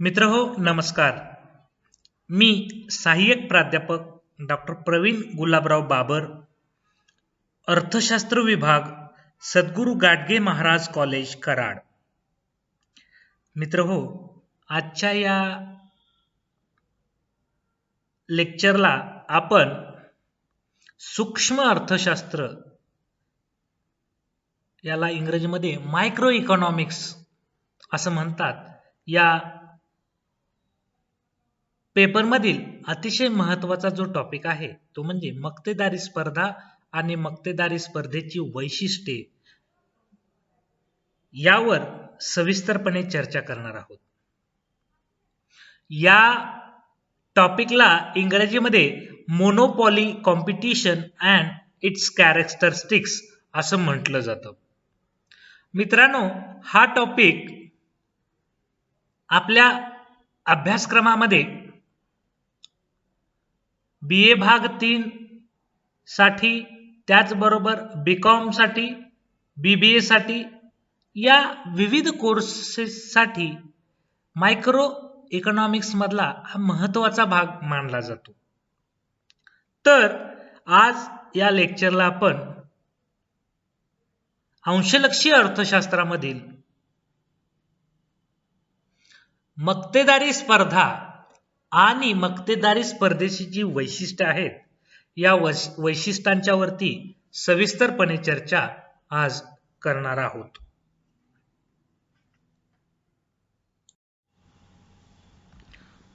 मित्र हो नमस्कार. मी सहाय्यक प्राध्यापक डॉक्टर प्रवीण गुलाबराव बाबर अर्थशास्त्र विभाग सद्गुरू गाडगे महाराज कॉलेज कराड. मित्र हो आजच्या या लेक्चरला आपण सूक्ष्म अर्थशास्त्र याला इंग्रजीमध्ये मायक्रो इकॉनॉमिक्स असं म्हणतात. या पेपरमधील अतिशय महत्त्वाचा जो टॉपिक आहे तो म्हणजे मक्तेदारी स्पर्धा आणि मक्तेदारी स्पर्धेची वैशिष्ट्ये. यावर सविस्तरपणे चर्चा करणार आहोत. या टॉपिकला इंग्रजीमध्ये monopoly competition and its characteristics असं म्हटलं जातं. मित्रांनो हा टॉपिक आपल्या अभ्यासक्रमामध्ये बी ए भाग तीन साठी त्याचबरोबर बी कॉमसाठी बी बी एसाठी या विविध कोर्सेससाठी मायक्रो इकॉनॉमिक्समधला हा महत्त्वाचा भाग मानला जातो. तर आज या लेक्चरला आपण अंशलक्षी अर्थशास्त्रामधील मक्तेदारी स्पर्धा आणि मक्तेदारी स्पर्धेची जी वैशिष्ट्ये आहेत. या वैशिष्ट्यांच्या वरती सविस्तरपणे चर्चा आज करणार आहोत.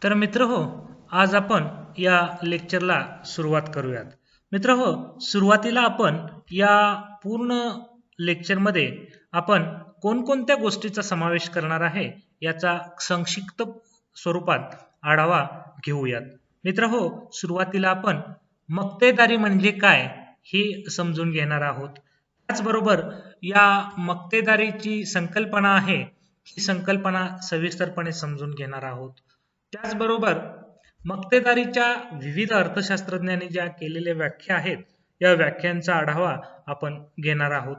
तर मित्र हो आज आपण या लेक्चरला सुरुवात करूयात. मित्र हो सुरुवातीला आपण या पूर्ण लेक्चरमध्ये आपण कोणकोणत्या गोष्टीचा समावेश करणार आहे याचा संक्षिप्त स्वरूपात आढावा घेऊयात. मित्र हो सुरुवातीला आपण मक्तेदारी म्हणजे काय हे समजून घेणार आहोत. त्याचबरोबर या मक्तेदारीची संकल्पना आहे ही संकल्पना सविस्तरपणे समजून घेणार आहोत. त्याचबरोबर मक्तेदारीच्या विविध अर्थशास्त्रज्ञांनी ज्या केलेल्या व्याख्या आहेत या व्याख्यांचा आढावा आपण घेणार आहोत.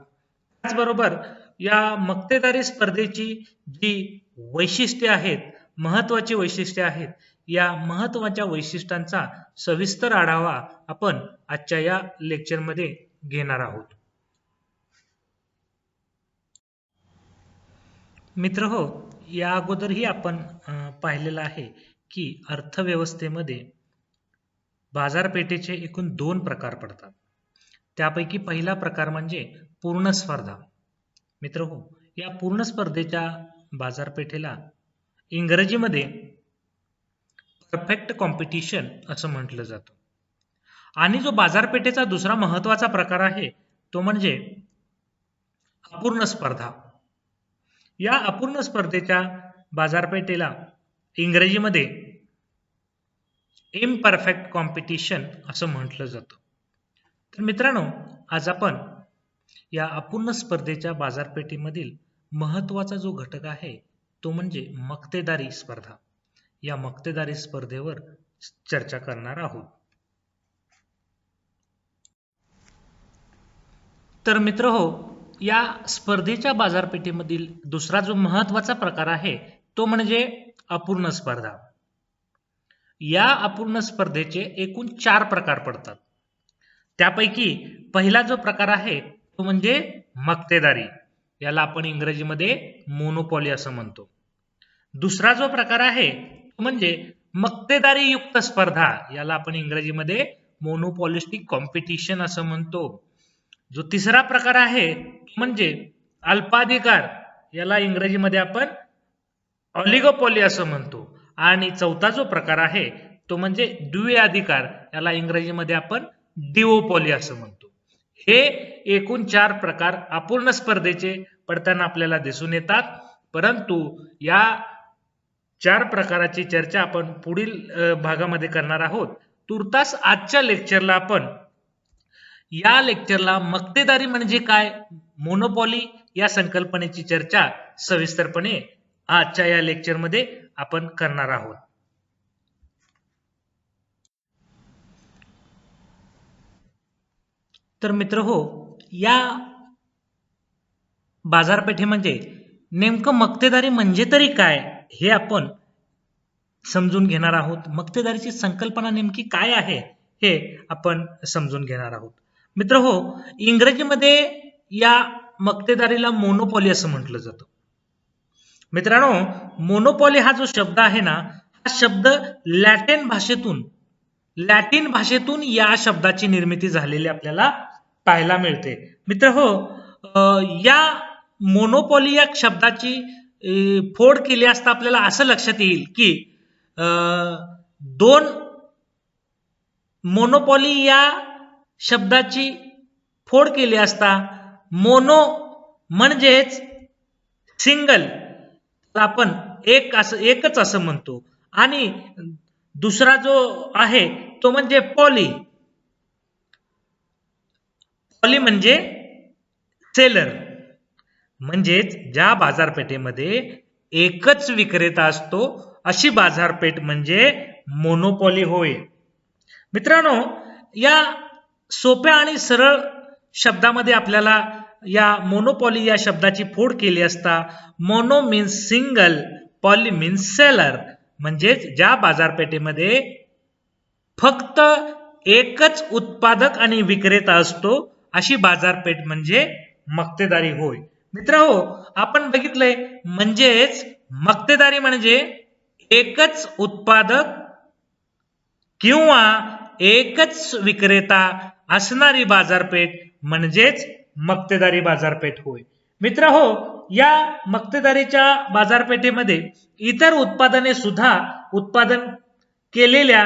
त्याचबरोबर या मक्तेदारी स्पर्धेची जी वैशिष्ट्ये आहेत महत्वाची वैशिष्ट्ये आहेत. या महत्त्वाच्या वैशिष्ट्यांचा सविस्तर आढावा आपण आजच्या या लेक्चरमध्ये घेणार आहोत. मित्र हो या अगोदरही आपण पाहिलेलं आहे की अर्थव्यवस्थेमध्ये बाजारपेठेचे एकूण दोन प्रकार पडतात. त्यापैकी पहिला प्रकार म्हणजे पूर्ण स्पर्धा मित्र हो या पूर्ण स्पर्धेच्या बाजारपेठेला इंग्रजीमध्ये परफेक्ट कॉम्पिटिशन असं म्हटलं जातं. आणि जो बाजारपेठेचा दुसरा महत्त्वाचा प्रकार आहे तो म्हणजे अपूर्ण स्पर्धा. या अपूर्ण स्पर्धेच्या बाजारपेठेला इंग्रजीमध्ये इम्परफेक्ट कॉम्पिटिशन असं म्हटलं जातं. तर मित्रांनो आज आपण या अपूर्ण स्पर्धेच्या बाजारपेठेमधील महत्त्वाचा जो घटक आहे तो म्हणजे मक्तेदारी स्पर्धा. या मक्तेदारी स्पर्धेवर चर्चा करणार आहोत. तर मित्र हो या स्पर्धेच्या बाजारपेठेमधील दुसरा जो महत्त्वाचा प्रकार आहे तो म्हणजे अपूर्ण स्पर्धा. या अपूर्ण स्पर्धेचे एकूण चार प्रकार पडतात. त्यापैकी पहिला जो प्रकार आहे तो म्हणजे मक्तेदारी. याला आपण इंग्रजीमध्ये मोनोपॉली असं म्हणतो. दुसरा जो प्रकार आहे तो म्हणजे मक्तेदारी युक्त स्पर्धा. याला आपण इंग्रजीमध्ये मोनोपॉलिस्टिक कॉम्पिटिशन असं म्हणतो. जो तिसरा प्रकार आहे म्हणजे अल्पाधिकार. याला इंग्रजीमध्ये आपण ऑलिगोपॉली असं म्हणतो. आणि चौथा जो प्रकार आहे तो म्हणजे द्विअधिकार. याला इंग्रजीमध्ये आपण डिओपॉली असं म्हणतो. हे एकूण चार प्रकार अपूर्ण स्पर्धेचे पडताना आपल्याला दिसून येतात. परंतु या चार प्रकाराची चर्चा आपण पुढील भागामध्ये करणार आहोत. तुर्तास आजच्या लेक्चरला आपण या लेक्चरला मक्तेदारी म्हणजे काय? मोनोपॉली या संकल्पनेची चर्चा सविस्तरपणे आजच्या या लेक्चरमध्ये आपण करणार आहोत. तर मित्र हो या बाजारपेठेमध्ये म्हणजे नेमकं मक्तेदारी म्हणजे तरी काय हे आपण समजून घेणार आहोत. मक्तेदारीची संकल्पना नेमकी काय आहे हे आपण समजून घेणार आहोत. मित्र हो इंग्रजीमध्ये या मक्तेदारीला मोनोपॉली असं म्हटलं जातं. मित्रांनो मोनोपॉली हा जो शब्द आहे ना हा शब्द लॅटिन भाषेतून लॅटिन भाषेतून या शब्दाची निर्मिती झालेली आपल्याला पाहायला मिळते. मित्र हो या मोनोपॉली या शब्दाची फोड केली असता आपल्याला असं लक्षात येईल की दोन मोनोपॉली या शब्दाची फोड केली असता मोनो म्हणजेच सिंगल. आपण एक असं एकच असं म्हणतो. आणि दुसरा जो आहे तो म्हणजे पॉली. पॉली म्हणजे सेलर. म्हणजेच ज्या बाजारपेठेमध्ये एकच विक्रेता असतो अशी बाजारपेठ म्हणजे मोनोपॉली होय. मित्रांनो या सोप्या आणि सरळ शब्दामध्ये आपल्याला या मोनोपॉली या शब्दाची फोड केली असता mono means single poly means seller म्हणजेच ज्या बाजारपेठेमध्ये फक्त एकच उत्पादक आणि विक्रेता असतो अशी बाजारपेठ म्हणजे मक्तेदारी होय. मित्र हो आपण बघितलंय म्हणजेच मक्तेदारी म्हणजे एकच उत्पादक किंवा एकच विक्रेता असणारी बाजारपेठ म्हणजेच मक्तेदारी बाजारपेठ होय. मित्र हो या मक्तेदारीच्या बाजारपेठेमध्ये इतर उत्पादने सुद्धा उत्पादन केलेल्या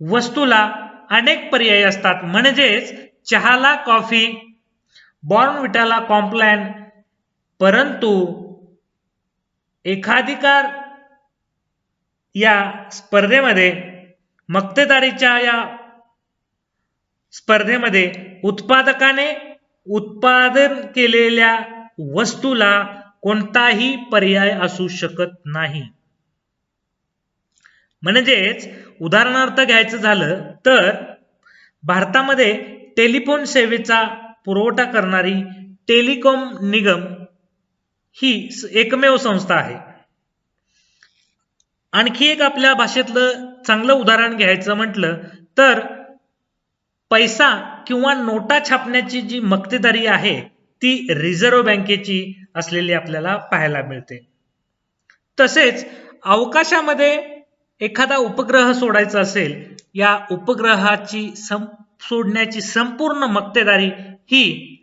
वस्तूला अनेक पर्याय असतात. म्हणजेच चहाला कॉफी बॉर्नविटाला कॉम्प्लॅन. परंतु एकाधिकार या स्पर्धेमध्ये मक्तेदारीच्या या स्पर्धेमध्ये उत्पादकाने उत्पादन केलेल्या वस्तूला कोणताही पर्याय असू शकत नाही. म्हणजेच उदाहरणार्थ घ्यायचं झालं तर भारतामध्ये टेलिफोन सेवेचा पुरवठा करणारी टेलिकॉम निगम ही एकमेव संस्था आहे. आणखी एक आपल्या भाषेतलं चांगलं उदाहरण घ्यायचं म्हटलं तर पैसा किंवा नोटा छापण्याची जी मक्तेदारी आहे ती रिझर्व्ह बँकेची असलेली आपल्याला पाहायला मिळते. तसेच अवकाशामध्ये एखादा उपग्रह सोडायचा असेल या उपग्रहाची सं सोडण्याची संपूर्ण मक्तेदारी ही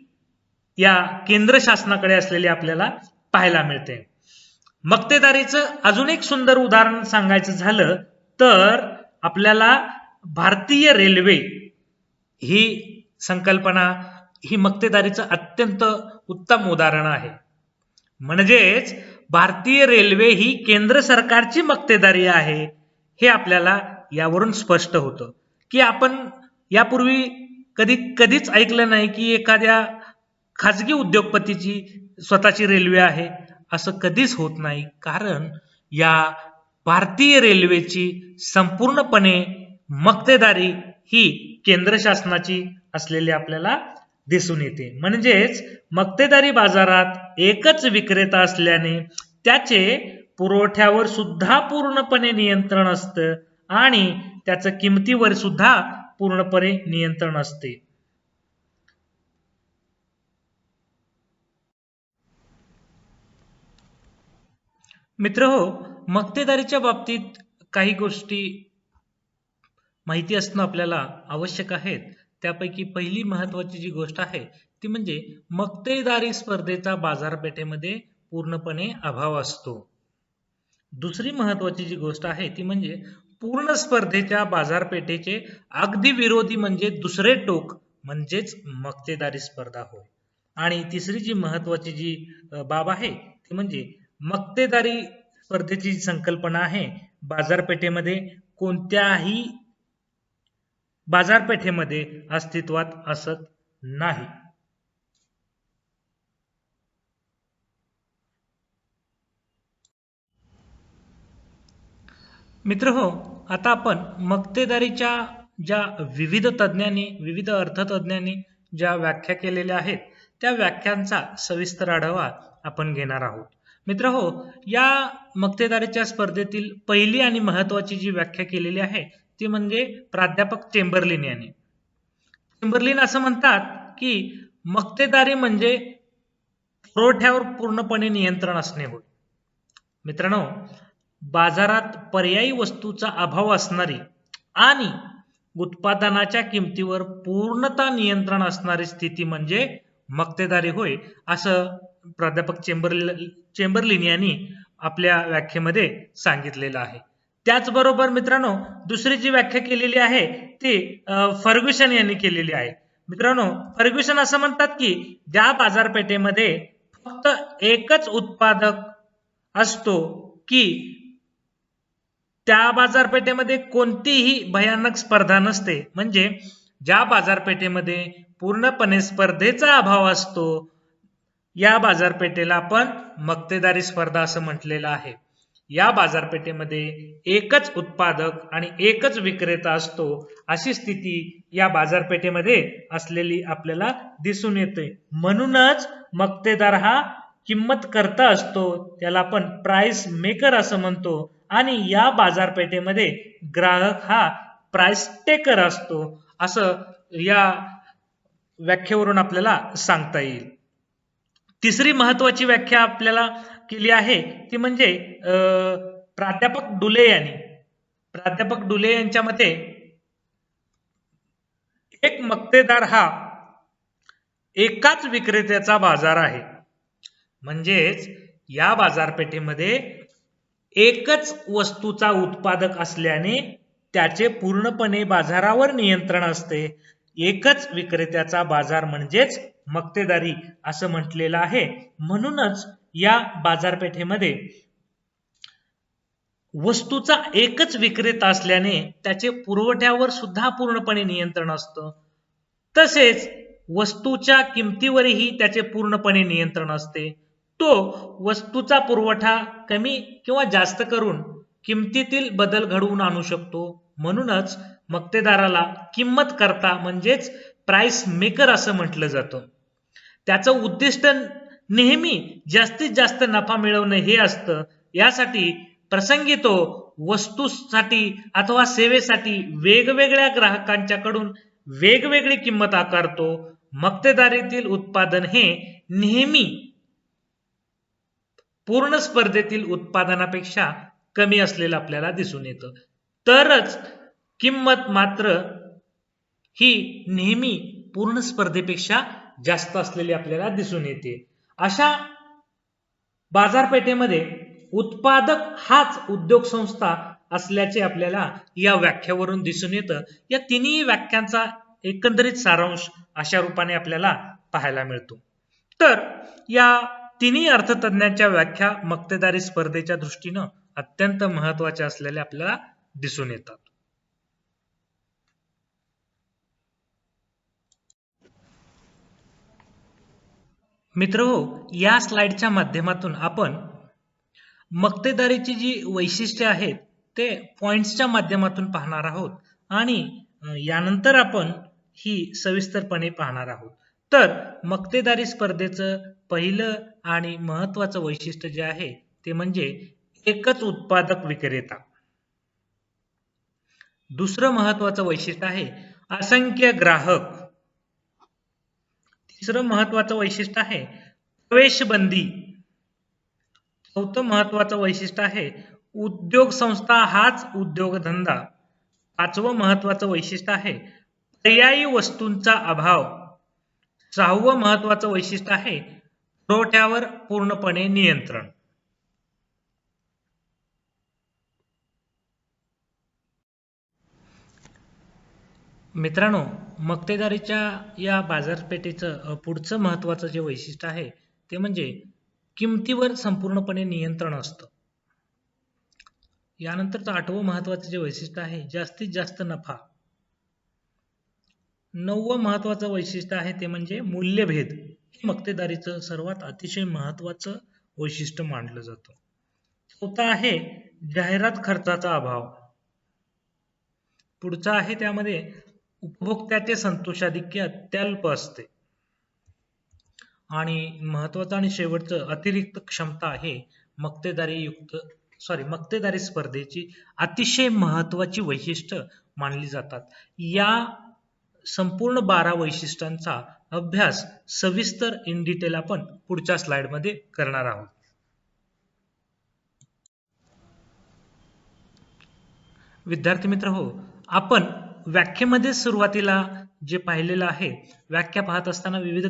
या केंद्र शासनाकडे असलेली आपल्याला पाहायला मिळते. मक्तेदारीचं अजून एक सुंदर उदाहरण सांगायचं झालं तर आपल्याला भारतीय रेल्वे ही संकल्पना ही मक्तेदारीचं अत्यंत उत्तम उदाहरण आहे. म्हणजेच भारतीय रेल्वे ही केंद्र सरकारची मक्तेदारी आहे हे आपल्याला यावरून स्पष्ट होतं. की आपण यापूर्वी कधी कधीच ऐकलं नाही की एखाद्या खाजगी उद्योगपतीची स्वतःची रेल्वे आहे. असं कधीच होत नाही. कारण या भारतीय रेल्वेची संपूर्णपणे मक्तेदारी ही केंद्र शासनाची असलेली आपल्याला दिसून येते. म्हणजेच मक्तेदारी बाजारात एकच विक्रेता असल्याने त्याचे पुरवठ्यावर सुद्धा पूर्णपणे नियंत्रण असतं आणि त्याचं किमतीवर सुद्धा पूर्णपणे नियंत्रण असते. मित्र हो मक्तेदारीच्या बाबतीत काही गोष्टी माहिती असणं आपल्याला आवश्यक आहेत. त्यापैकी पहिली महत्वाची जी गोष्ट आहे ती म्हणजे मक्तेदारी स्पर्धेचा बाजारपेठेमध्ये पूर्णपणे अभाव असतो. दुसरी महत्वाची जी गोष्ट आहे ती म्हणजे पूर्ण स्पर्धेच्या बाजारपेठेचे अगदी विरोधी म्हणजे दुसरे टोक म्हणजेच मक्तेदारी स्पर्धा होय. आणि तिसरी जी महत्वाची जी बाब आहे ती म्हणजे मक्तेदारी स्पर्धेची जी संकल्पना आहे बाजारपेठेमध्ये कोणत्याही बाजारपेठेमध्ये अस्तित्वात असत नाही. मित्र हो आता आपण मक्तेदारीच्या ज्या विविध तज्ज्ञांनी विविध अर्थतज्ज्ञांनी ज्या व्याख्या केलेल्या आहेत त्या व्याख्यांचा सविस्तर आढावा आपण घेणार आहोत. मित्र हो या मक्तेदारीच्या स्पर्धेतील पहिली आणि महत्वाची जी व्याख्या केलेली आहे ती म्हणजे प्राध्यापक चेंबरलिन यांनी. चेंबरलिन असं म्हणतात की मक्तेदारी म्हणजे पुरवठ्यावर पूर्णपणे नियंत्रण असणे होय. मित्रांनो बाजारात पर्यायी वस्तूचा अभाव असणारी आणि उत्पादनाच्या किमतीवर पूर्णता नियंत्रण असणारी स्थिती म्हणजे मक्तेदारी होय असं प्राध्यापक चेंबरल चेंबरलिन यांनी आपल्या व्याख्येमध्ये सांगितलेलं आहे. त्याचबरोबर मित्रांनो दुसरी जी व्याख्या केलेली आहे ती फर्ग्युशन यांनी केलेली आहे. मित्रांनो फर्ग्युशन असं म्हणतात की ज्या बाजारपेठेमध्ये फक्त एकच उत्पादक असतो की त्या बाजारपेठेमध्ये कोणतीही भयानक स्पर्धा नसते. म्हणजे ज्या बाजारपेठेमध्ये पूर्णपणे स्पर्धेचा अभाव असतो या बाजारपेठेला आपण मक्तेदारी स्पर्धा असं म्हटलेलं आहे. या बाजारपेठेमध्ये एकच उत्पादक आणि एकच विक्रेता असतो अशी स्थिती या बाजारपेठेमध्ये असलेली आपल्याला दिसून येते. म्हणूनच मक्तेदार हा किंमत करता असतो त्याला आपण प्राइस मेकर असं म्हणतो. आणि या बाजारपेठेमध्ये ग्राहक हा प्राइस टेकर असतो असं या व्याख्येवरून आपल्याला सांगता येईल. तिसरी महत्वाची व्याख्या आपल्याला केली आहे ती म्हणजे प्राध्यापक डुले यांनी. प्राध्यापक डुले यांच्या मते एक मक्तेदार हा एकाच विक्रेत्याचा बाजार आहे. म्हणजेच या बाजारपेठेमध्ये एकच वस्तूचा उत्पादक असल्याने त्याचे पूर्णपणे बाजारावर नियंत्रण असते. एकच विक्रेत्याचा बाजार म्हणजेच मक्तेदारी असं म्हटलेलं आहे. म्हणूनच या बाजारपेठेमध्ये वस्तूचा एकच विक्रेता असल्याने त्याचे पुरवठ्यावर सुद्धा पूर्णपणे नियंत्रण असतं. तसेच वस्तूच्या किमतीवरही त्याचे पूर्णपणे नियंत्रण असते. तो वस्तूचा पुरवठा कमी किंवा जास्त करून किमतीतील बदल घडवून आणू शकतो. म्हणूनच मक्तेदाराला किंमत करता म्हणजेच प्राइस मेकर असं म्हटलं जातं. त्याचं उद्दिष्ट नेहमी जास्तीत जास्त नफा मिळवणं हे असतं. यासाठी प्रसंगी तो वस्तूसाठी अथवा सेवेसाठी वेगवेगळ्या ग्राहकांच्याकडून वेगवेगळी किंमत आकारतो. मक्तेदारीतील उत्पादन हे नेहमी पूर्ण स्पर्धेतील उत्पादनापेक्षा कमी असलेलं आपल्याला दिसून येतं. तरच किंमत मात्र ही नेहमी पूर्ण स्पर्धेपेक्षा जास्त असलेली आपल्याला दिसून येते. अशा बाजारपेठेमध्ये उत्पादक हाच उद्योग संस्था असल्याचे आपल्याला या व्याख्यावरून दिसून येतं. या तिन्ही व्याख्यांचा एकंदरीत सारांश अशा रूपाने आपल्याला पाहायला मिळतो. तर या तिन्ही अर्थतज्ञांच्या व्याख्या मक्तेदारी स्पर्धेच्या दृष्टीनं अत्यंत महत्त्वाच्या असलेल्या आपल्याला दिसून येतात. मित्र हो या स्लाइडच्या माध्यमातून आपण मक्तेदारीची जी वैशिष्ट्ये आहेत ते पॉइंट्सच्या माध्यमातून पाहणार आहोत आणि यानंतर आपण ही सविस्तरपणे पाहणार आहोत. तर मक्तेदारी स्पर्धेचं पहिलं आणि महत्वाचं वैशिष्ट्य जे आहे ते म्हणजे एकच उत्पादक विक्रेता. दुसरं महत्वाचं वैशिष्ट्य आहे असंख्य ग्राहक. तिसरं महत्वाचं वैशिष्ट्य आहे प्रवेशबंदी. चौथं महत्वाचं वैशिष्ट्य आहे उद्योग संस्था हाच उद्योगधंदा. पाचवं महत्वाचं वैशिष्ट्य आहे पर्यायी वस्तूंचा अभाव. सहावं महत्वाचं वैशिष्ट्य आहे पुरवठ्यावर पूर्णपणे नियंत्रण. मित्रांनो मक्तेदारीच्या या बाजारपेठेचं पुढचं महत्वाचं जे वैशिष्ट्य आहे ते म्हणजे किमतीवर संपूर्णपणे नियंत्रण असतं. यानंतरचं आठवं महत्वाचं जे वैशिष्ट्य आहे जास्तीत जास्त नफा. नववं महत्वाचं वैशिष्ट्य आहे ते म्हणजे मूल्यभेद. मक्तेदारीचं सर्वात अतिशय महत्वाचं वैशिष्ट्य मानलं जातं. चौथा आहे जाहिरात खर्चाचा अभाव. पुढचा आहे त्यामध्ये उपभोक्त्याचे संतोषाधिक्य अत्यल्प असते. आणि महत्वाचं आणि शेवटचं अतिरिक्त क्षमता आहे मक्तेदारी युक्त सॉरी मक्तेदारी स्पर्धेची अतिशय महत्वाची वैशिष्ट्य मानली जातात. या संपूर्ण बारा वैशिष्ट्यांचा अभ्यास सविस्तर इन डिटेल आपण पुढच्या स्लाइडमध्ये करणार आहोत. विद्यार्थी मित्र हो आपण व्याख्येमध्ये सुरुवातीला जे पाहिलेलं आहे व्याख्या पाहत असताना विविध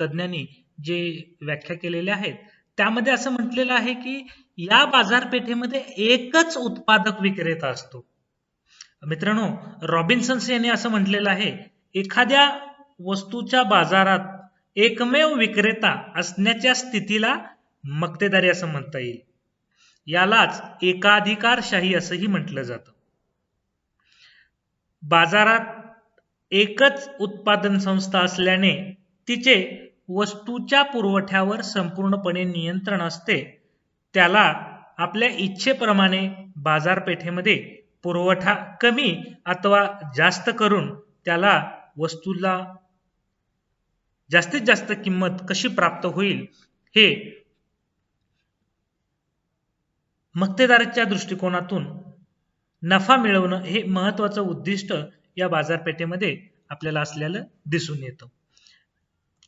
तज्ञांनी जे व्याख्या केलेल्या आहेत त्यामध्ये असं म्हटलेलं आहे की या बाजारपेठेमध्ये एकच उत्पादक विक्रेता असतो. मित्रांनो रॉबिन्सन्स यांनी असं म्हटलेलं आहे एखाद्या वस्तूच्या बाजारात एकमेव विक्रेता असण्याच्या स्थितीला मक्तेदारी असं म्हणता येईल. यालाच एकाधिकारशाही असंही म्हटलं जातं. बाजारात एकच उत्पादन संस्था असल्याने तिचे वस्तूच्या पुरवठ्यावर संपूर्णपणे नियंत्रण असते. त्याला आपल्या इच्छेप्रमाणे बाजारपेठेमध्ये पुरवठा कमी अथवा जास्त करून त्याला वस्तूला जास्तीत जास्त किंमत कशी प्राप्त होईल हे मक्तेदाराच्या दृष्टिकोनातून नफा मिळवणं हे महत्वाचं उद्दिष्ट या बाजारपेठेमध्ये आपल्याला असलेलं दिसून येतं.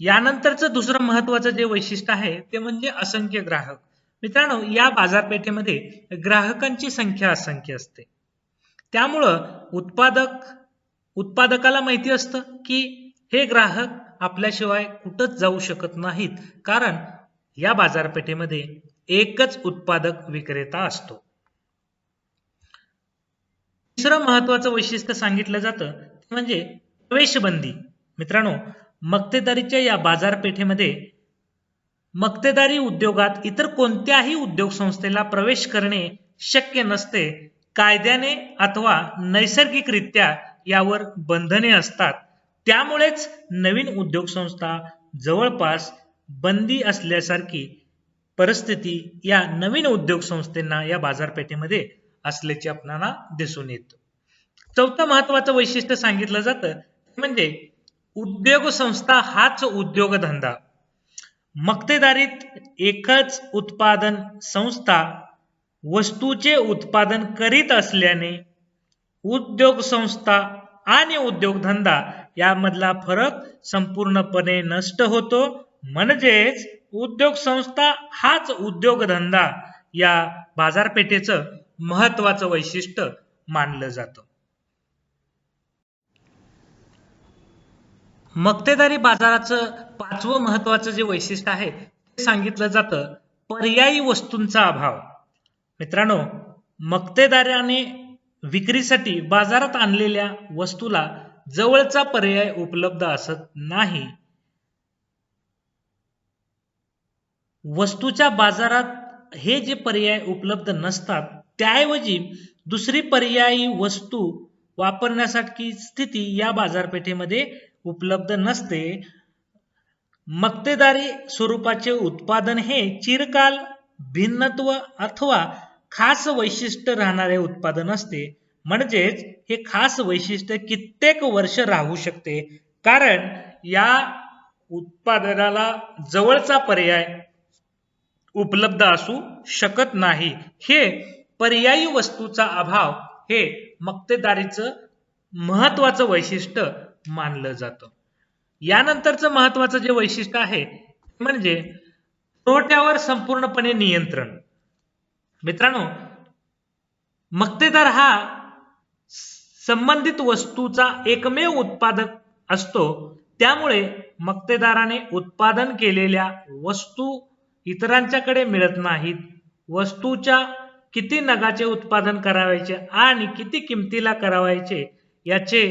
यानंतरचं दुसरं महत्वाचं जे वैशिष्ट्य आहे ते म्हणजे असंख्य ग्राहक. मित्रांनो या बाजारपेठेमध्ये ग्राहकांची संख्या असंख्य असते. त्यामुळं उत्पादक उत्पादकाला माहिती असतं की हे ग्राहक आपल्याशिवाय कुठंच जाऊ शकत नाहीत. कारण या बाजारपेठेमध्ये एकच उत्पादक विक्रेता असतो. तिसरं महत्वाचं वैशिष्ट्य सांगितलं जातं म्हणजे प्रवेशबंदी. मित्रांनो मक्तेदारीच्या या बाजारपेठेमध्ये मक्तेदारी उद्योगात इतर कोणत्याही उद्योग संस्थेला प्रवेश करणे शक्य नसते कायद्याने अथवा नैसर्गिकरित्या यावर बंधने असतात. त्यामुळेच नवीन उद्योग संस्था जवळपास बंदी असल्यासारखी परिस्थिती या नवीन उद्योग संस्थेंना या बाजारपेठेमध्ये असल्याचे आपल्याला दिसून येतं. चौथं महत्वाचं वैशिष्ट्य सांगितलं जातं म्हणजे उद्योग संस्था हाच उद्योगधंदा. मक्तेदारीत एकच उत्पादन संस्था वस्तूचे उत्पादन करीत असल्याने उद्योग संस्था आणि उद्योगधंदा यामधला फरक संपूर्णपणे नष्ट होतो. म्हणजेच उद्योग संस्था हाच उद्योगधंदा या बाजारपेठेचं महत्वाचं वैशिष्ट्य मानलं जातं. मक्तेदारी बाजाराचं पाचवं महत्वाचं जे वैशिष्ट्य आहे ते सांगितलं जातं पर्यायी वस्तूंचा अभाव. मित्रांनो मक्तेदाराने विक्रीसाठी बाजारात आणलेल्या वस्तूला जवळचा पर्याय उपलब्ध असत नाही. वस्तूच्या बाजारात हे जे पर्याय उपलब्ध नसतात त्याऐवजी दुसरी पर्यायी वस्तू वापरण्यासाठी स्थिती या बाजारपेठेमध्ये उपलब्ध नसते. मक्तेदारी स्वरूपाचे उत्पादन हे चिरकाल भिन्नत्व अथवा खास वैशिष्ट्य राहणारे उत्पादन असते. म्हणजेच हे खास वैशिष्ट्य कित्येक वर्ष राहू शकते. कारण या उत्पादनाला जवळचा पर्याय उपलब्ध असू शकत नाही. हे पर्यायी वस्तूचा अभाव हे मक्तेदारीचं महत्वाचं वैशिष्ट्य मानलं जातं. यानंतरचं महत्वाचं जे वैशिष्ट्य आहे म्हणजे पुरवठ्यावर संपूर्णपणे नियंत्रण. मित्रांनो मक्तेदार हा संबंधित वस्तूचा एकमेव उत्पादक असतो. त्यामुळे मक्तेदाराने उत्पादन केलेल्या वस्तू इतरांच्याकडे मिळत नाहीत. वस्तूच्या किती नगाचे उत्पादन करावायचे आणि किती किमतीला करावायचे याचे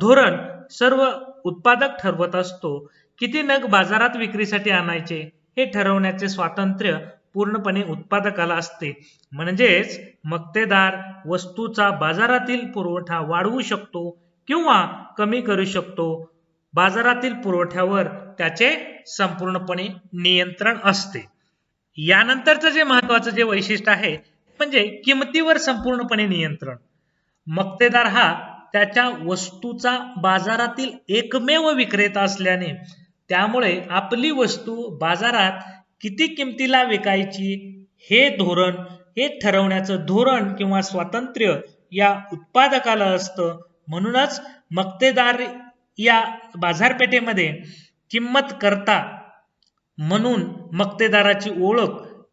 धोरण सर्व उत्पादक ठरवत असतो. किती नग बाजारात विक्रीसाठी आणायचे हे ठरवण्याचे स्वातंत्र्य पूर्णपणे उत्पादकाला असते. म्हणजेच मक्तेदार वस्तूचा बाजारातील पुरवठा वाढवू शकतो किंवा कमी करू शकतो. बाजारातील पुरवठ्यावर त्याचे संपूर्णपणे नियंत्रण असते. यानंतरचं जे महत्वाचं जे वैशिष्ट्य आहे म्हणजे किमतीवर संपूर्णपणे नियंत्रण. मक्तेदार हा त्याच्या वस्तूचा बाजारातील एकमेव विक्रेता असल्याने त्यामुळे आपली वस्तू बाजारात किती किमतीला विकायची हे धोरण हे ठरवण्याचं धोरण किंवा स्वातंत्र्य या उत्पादकाला असतं. म्हणूनच मक्तेदार या बाजारपेठेमध्ये किंमत करता म्हणून मक्तेदाराची ओळख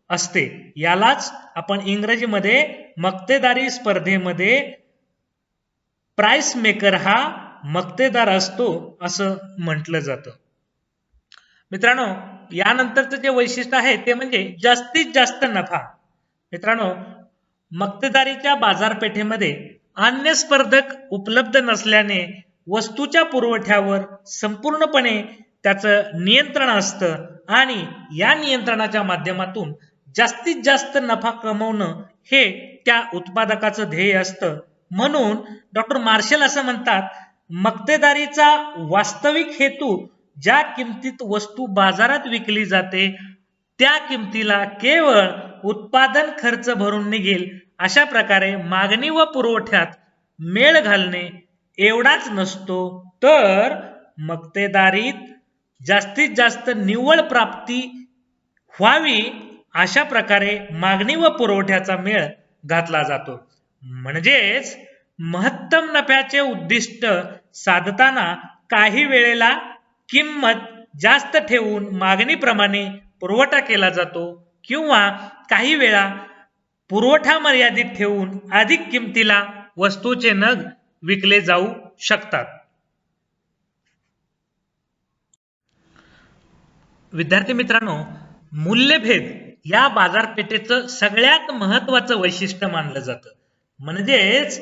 असते. यालाच आपण इंग्रजीमध्ये मक्तेदारी स्पर्धेमध्ये प्राइस मेकर हा मक्तेदार असतो असं म्हटलं जातं. मित्रांनो यानंतरचं जे वैशिष्ट्य आहे ते म्हणजे जास्तीत जास्त नफा. मित्रांनो मक्तेदारीच्या बाजारपेठेमध्ये अन्य स्पर्धक उपलब्ध नसल्याने वस्तूच्या पुरवठ्यावर संपूर्णपणे त्याचं नियंत्रण असतं आणि या नियंत्रणाच्या माध्यमातून जास्तीत जास्त नफा कमवणं हे त्या उत्पादकाचं ध्येय असतं. म्हणून डॉक्टर मार्शल असं म्हणतात मक्तेदारीचा वास्तविक हेतू ज्या किमतीत वस्तू बाजारात विकली जाते त्या किमतीला केवळ उत्पादन खर्च भरून निघेल अशा प्रकारे मागणी व पुरवठ्यात मेळ घालणे एवढाच नसतो. तर मक्तेदारीत जास्तीत जास्त निव्वळ प्राप्ती व्हावी अशा प्रकारे मागणी व पुरवठ्याचा मेळ घातला जातो. म्हणजेच महत्तम नफ्याचे उद्दिष्ट साधताना काही वेळेला किंमत जास्त ठेवून मागणीप्रमाणे पुरवठा केला जातो किंवा काही वेळा पुरवठा मर्यादित ठेवून अधिक किमतीला वस्तूचे नग विकले जाऊ शकतात. विद्यार्थी मित्रांनो मूल्यभेद या बाजारपेठेचं सगळ्यात महत्वाचं वैशिष्ट्य मानलं जातं. म्हणजेच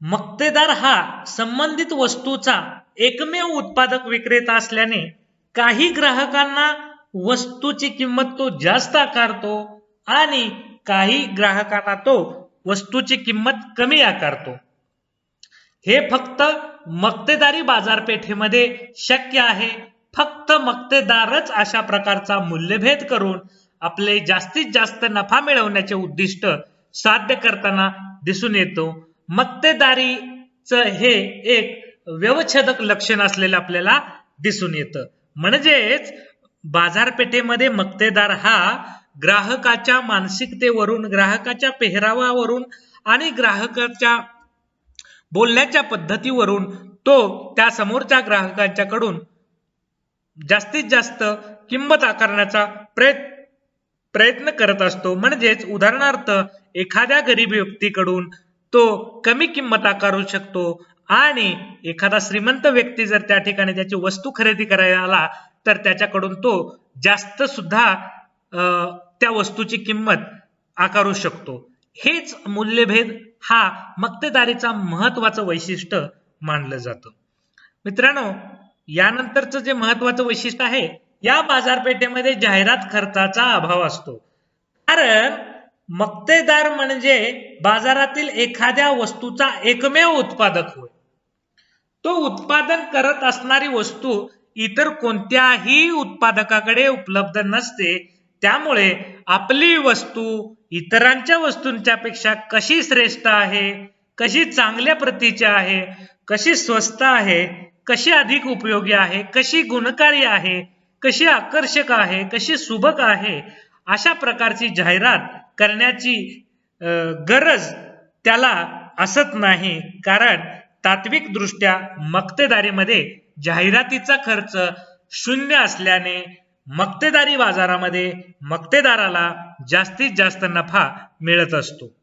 मक्तेदार हा संबंधित वस्तूचा एकमेव उत्पादक विक्रेता असल्याने काही ग्राहकांना वस्तूची किंमत तो जास्त आकारतो आणि काही ग्राहकांना तो वस्तूची किंमत कमी आकारतो. हे फक्त मक्तेदारी बाजारपेठेमध्ये शक्य आहे. फक्त मक्तेदारच अशा प्रकारचा मूल्यभेद करून आपले जास्तीत जास्त नफा मिळवण्याचे उद्दिष्ट साध्य करताना दिसून येतो. मक्तेदारीचं हे एक व्यवच्छेदक लक्षण असलेलं आपल्याला दिसून येतं. म्हणजेच बाजारपेठेमध्ये मक्तेदार हा ग्राहकाच्या मानसिकतेवरून ग्राहकाच्या पेहरावावरून आणि ग्राहकाच्या बोलण्याच्या पद्धतीवरून तो त्या समोरच्या ग्राहकांच्याकडून जास्तीत जास्त किंमत आकारण्याचा प्रयत्न प्रयत्न करत असतो. म्हणजेच उदाहरणार्थ एखाद्या गरीब व्यक्तीकडून तो कमी किंमत आकारू शकतो आणि एखादा श्रीमंत व्यक्ती जर त्या ठिकाणी त्याची वस्तू खरेदी करायला आला तर त्याच्याकडून तो जास्त सुद्धा त्या वस्तूची किंमत आकारू शकतो. हेच मूल्यभेद हा मक्तेदारीचा महत्वाचं वैशिष्ट्य मानलं जातं. मित्रांनो यानंतरचं जे महत्वाचं वैशिष्ट्य आहे या बाजारपेठेमध्ये जाहिरात खर्चाचा अभाव असतो. कारण मक्तेदार म्हणजे बाजारातील एखाद्या वस्तूचा एकमेव उत्पादक होय. तो उत्पादन करत असणारी वस्तू इतर कोणत्याही उत्पादकाकडे उपलब्ध नसते. त्यामुळे आपली वस्तू इतरांच्या वस्तूंच्या पेक्षा कशी श्रेष्ठ आहे कशी चांगल्या प्रतीची आहे कशी स्वस्त आहे कशी अधिक उपयोगी आहे कशी गुणकारी आहे कशी आकर्षक आहे कशी सुबक आहे अशा प्रकारची जाहिरात करण्याची गरज त्याला असत नाही. कारण तात्विक दृष्ट्या मक्तेदारीमध्ये जाहिरातीचा खर्च शून्य असल्याने मक्तेदारी बाजारामध्ये मक्तेदाराला जास्तीत जास्त नफा मिळत असतो.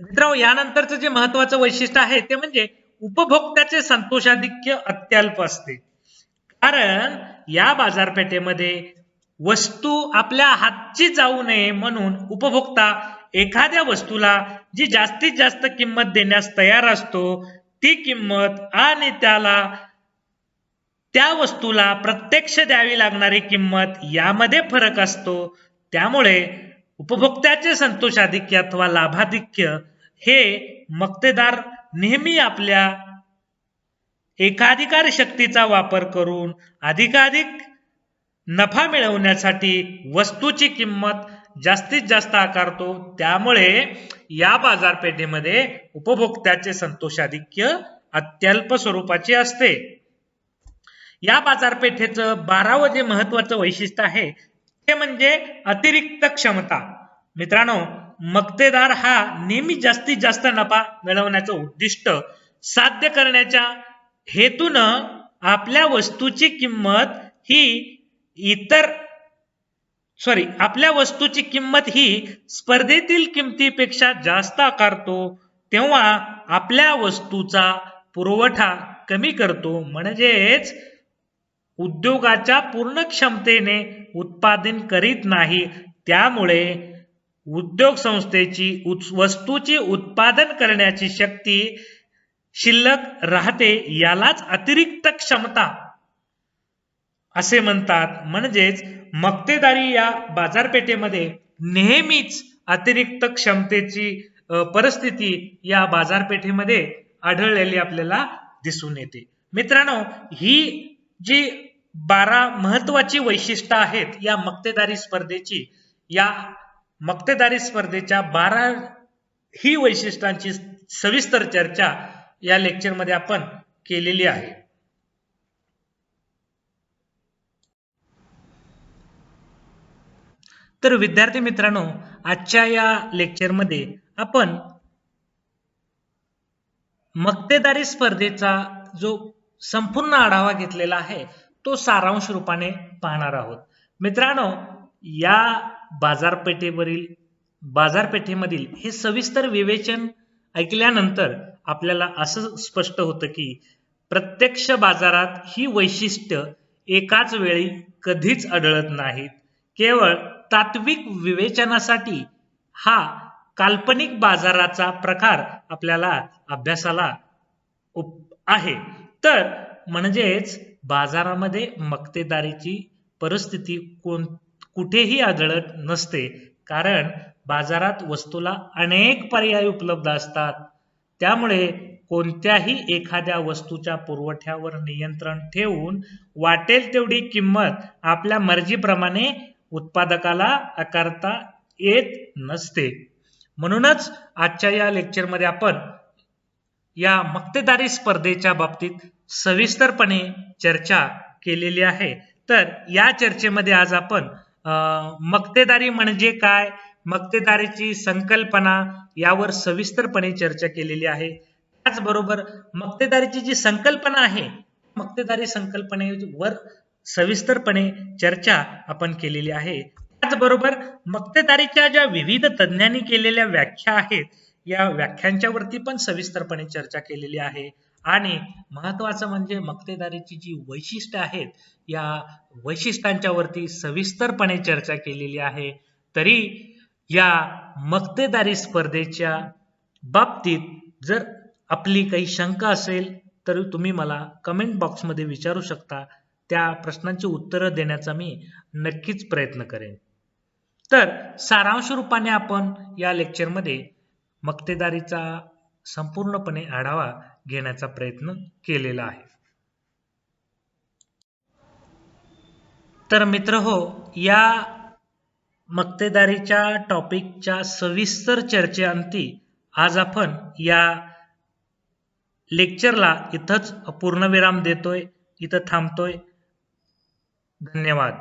मित्रांनो यानंतरचं जे महत्वाचं वैशिष्ट्य आहे ते म्हणजे उपभोक्त्याचे संतोषाधिक्य अत्यल्प असते. कारण या बाजारपेठेमध्ये वस्तू आपल्या हातची जाऊ नये म्हणून उपभोक्ता एखाद्या वस्तूला जी जास्तीत जास्त किंमत देण्यास तयार असतो ती किंमत आणि त्याला त्या वस्तूला प्रत्यक्ष द्यावी लागणारी किंमत यामध्ये फरक असतो. त्यामुळे उपभोक्त्याचे संतोषाधिक्य अथवा लाभाधिक्य हे मक्तेदार नेहमी आपल्या एकाधिकार शक्तीचा वापर करून अधिकाधिक नफा मिळवण्यासाठी वस्तूची किंमत जास्तीत जास्त आकारतो त्यामुळे या बाजारपेठेमध्ये उपभोक्त्याचे संतोषाधिक्य अत्यल्प स्वरूपाचे असते. या बाजारपेठेचं बारावं जे महत्वाचं वैशिष्ट्य आहे ते म्हणजे अतिरिक्त क्षमता. मित्रांनो मक्तेदार हा नेहमी जास्तीत जास्त नफा मिळवण्याचं उद्दिष्ट साध्य करण्याच्या हेतून आपल्या वस्तूची किंमत ही इतर सॉरी आपल्या वस्तूची किंमत ही स्पर्धेतील किमतीपेक्षा जास्त आकारतो तेव्हा आपल्या वस्तूचा पुरवठा कमी करतो. म्हणजेच उद्योगाच्या पूर्ण क्षमतेने उत्पादन करीत नाही. त्यामुळे उद्योग संस्थेची वस्तूची उत्पादन करण्याची शक्ती शिल्लक राहते यालाच अतिरिक्त क्षमता असे म्हणतात. म्हणजेच मक्तेदारी या बाजारपेठेमध्ये नेहमीच अतिरिक्त क्षमतेची परिस्थिती या बाजारपेठेमध्ये आढळलेली आपल्याला दिसून येते. मित्रांनो ही जी बारा महत्वाची वैशिष्ट्य आहेत या मक्तेदारी स्पर्धेची या मक्तेदारी स्पर्धेच्या बारा ही वैशिष्ट्यांची सविस्तर चर्चा या लेक्चरमध्ये आपण केलेली आहे. तर विद्यार्थी मित्रांनो आजच्या या लेक्चरमध्ये आपण मक्तेदारी स्पर्धेचा जो संपूर्ण आढावा घेतलेला आहे तो सारांश रूपाने पाहणार आहोत. मित्रांनो या बाजारपेठेवरील बाजारपेठेमधील हे सविस्तर विवेचन ऐकल्यानंतर आपल्याला असं स्पष्ट होतं की प्रत्यक्ष बाजारात ही वैशिष्ट्य एकाच वेळी कधीच आढळत नाहीत. केवळ तात्विक विवेचनासाठी हा काल्पनिक बाजाराचा प्रकार आपल्याला अभ्यासाला उप- आहे. तर म्हणजेच बाजारामध्ये मक्तेदारीची परिस्थिती कोण कुठेही आढळत नसते. कारण बाजारात वस्तूला अनेक पर्याय उपलब्ध असतात. त्यामुळे कोणत्याही एखाद्या वस्तूच्या पुरवठ्यावर नियंत्रण ठेवून वाटेल तेवढी किंमत आपल्या मर्जीप्रमाणे उत्पादकाला आकारता येत नसते. म्हणूनच आजच्या या लेक्चरमध्ये आपण या मक्तेदारी स्पर्धेच्या बाबतीत सविस्तरपणे चर्चा केलेली आहे. तर या चर्चेमध्ये आज आपण अं, मक्तेदारी म्हणजे काय मक्तेदारीची संकल्पना यावर सविस्तरपणे चर्चा केलेली आहे. त्याचबरोबर मक्तेदारीची जी संकल्पना आहे मक्तेदारी संकल्पनेवर सविस्तरपणे चर्चा आपण केलेली आहे. त्याचबरोबर मक्तेदारीच्या ज्या विविध तज्ञांनी केलेल्या व्याख्या आहेत या व्याख्यांच्या वरती पण सविस्तरपणे चर्चा केलेली आहे. आणि महत्वाचं म्हणजे मक्तेदारीची जी वैशिष्ट्य आहेत या वैशिष्ट्यांच्या वरती सविस्तरपणे चर्चा केलेली आहे. तरी या मक्तेदारी स्पर्धेच्या बाबतीत जर आपली काही शंका असेल तर तुम्ही मला कमेंट बॉक्समध्ये विचारू शकता. त्या प्रश्नांची उत्तरं देण्याचा मी नक्कीच प्रयत्न करेन. तर सारांश रूपाने आपण या लेक्चरमध्ये मक्तेदारीचा संपूर्णपणे आढावा घेण्याचा प्रयत्न केलेला आहे. तर मित्र हो या मक्तेदारीच्या टॉपिकच्या सविस्तर चर्चेअंती आज आपण या लेक्चरला इथंच पूर्णविराम देतोय इथं थांबतोय. धन्यवाद.